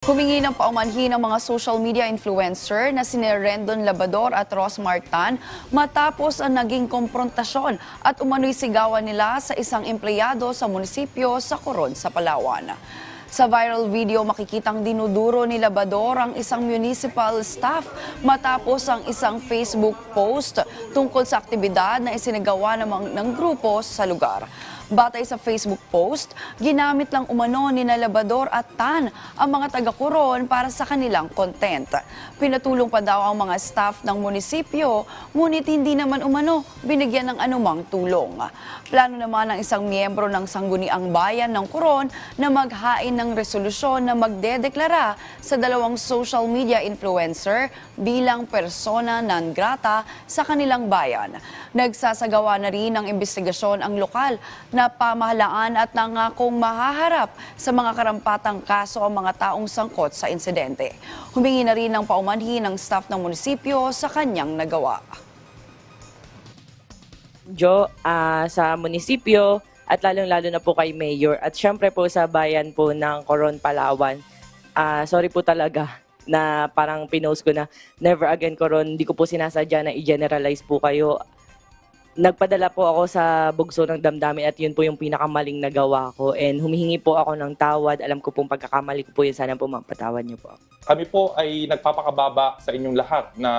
Humingi ng paumanhin ng mga social media influencer na si Rendon Labador at Ross Martan matapos ang naging konfrontasyon at umano'y sigawan nila sa isang empleyado sa munisipyo sa Coron sa Palawan. Sa viral video makikitang dinuduro ni Labador ang isang municipal staff matapos ang isang Facebook post tungkol sa aktibidad na isinagawa ng, ng grupo sa lugar. Batay sa Facebook post, ginamit lang umano ni Labador at Tan ang mga taga-Coron para sa kanilang content. Pinatulong pa daw ang mga staff ng munisipyo, ngunit hindi naman umano binigyan ng anumang tulong. Plano naman ng isang miyembro ng Sangguniang Bayan ng Coron na maghain ng resolusyon na magdedeklara sa dalawang social media influencer bilang persona non grata sa kanilang bayan. Nagsasagawa na rin ng investigasyon ang lokal na pamahalaan at nangakong mahaharap sa mga karampatang kaso ang mga taong sangkot sa insidente. Humingi na rin ng paumanhin ng staff ng munisipyo sa kanyang nagawa. Jo ah, sa munisipyo at lalong-lalo na po kay Mayor at syempre po sa bayan po ng Coron, Palawan. Ah, sorry po talaga na parang pinost ko na never again Coron, hindi ko po sinasadya na i-generalize po kayo. Nagpadala po ako sa bugso ng damdamin at yun po yung pinakamaling nagawa ko and humihingi po ako ng tawad. Alam ko pong pagkakamali ko po yun. Sana po mapatawad niyo po. kami po ay nagpapakababa sa inyong lahat na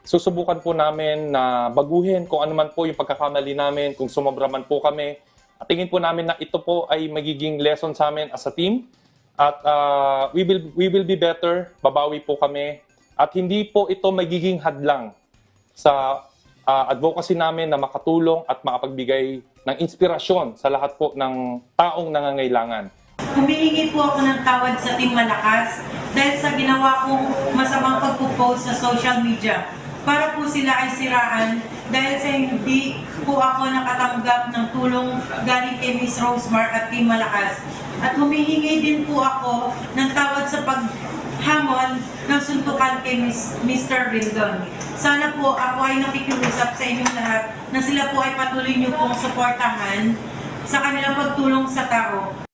susubukan po namin na baguhin kung ano man po yung pagkakamali namin, kung sumobra man po kami. At tingin po namin na ito po ay magiging lesson sa amin as a team. At ah, we, will, we will be better, babawi po kami. At hindi po ito magiging hadlang sa ah, advocacy namin na makatulong at makapagbigay ng inspirasyon sa lahat po ng taong nangangailangan. Humihingi po ako ng tawad sa Team Malakas dahil sa ginawa kong masamang pagpo-post sa social media para po sila ay siraan dahil sa hindi po ako nakatanggap ng tulong galing kay Miss Rosemar at Team Malakas. At humihingi din po ako ng tawad sa paghamon ng suntukan kay Mr. Rindon. Sana po ako ay nakikiusap sa inyong lahat na sila po ay patuloy niyo pong suportahan sa kanilang pagtulong sa tao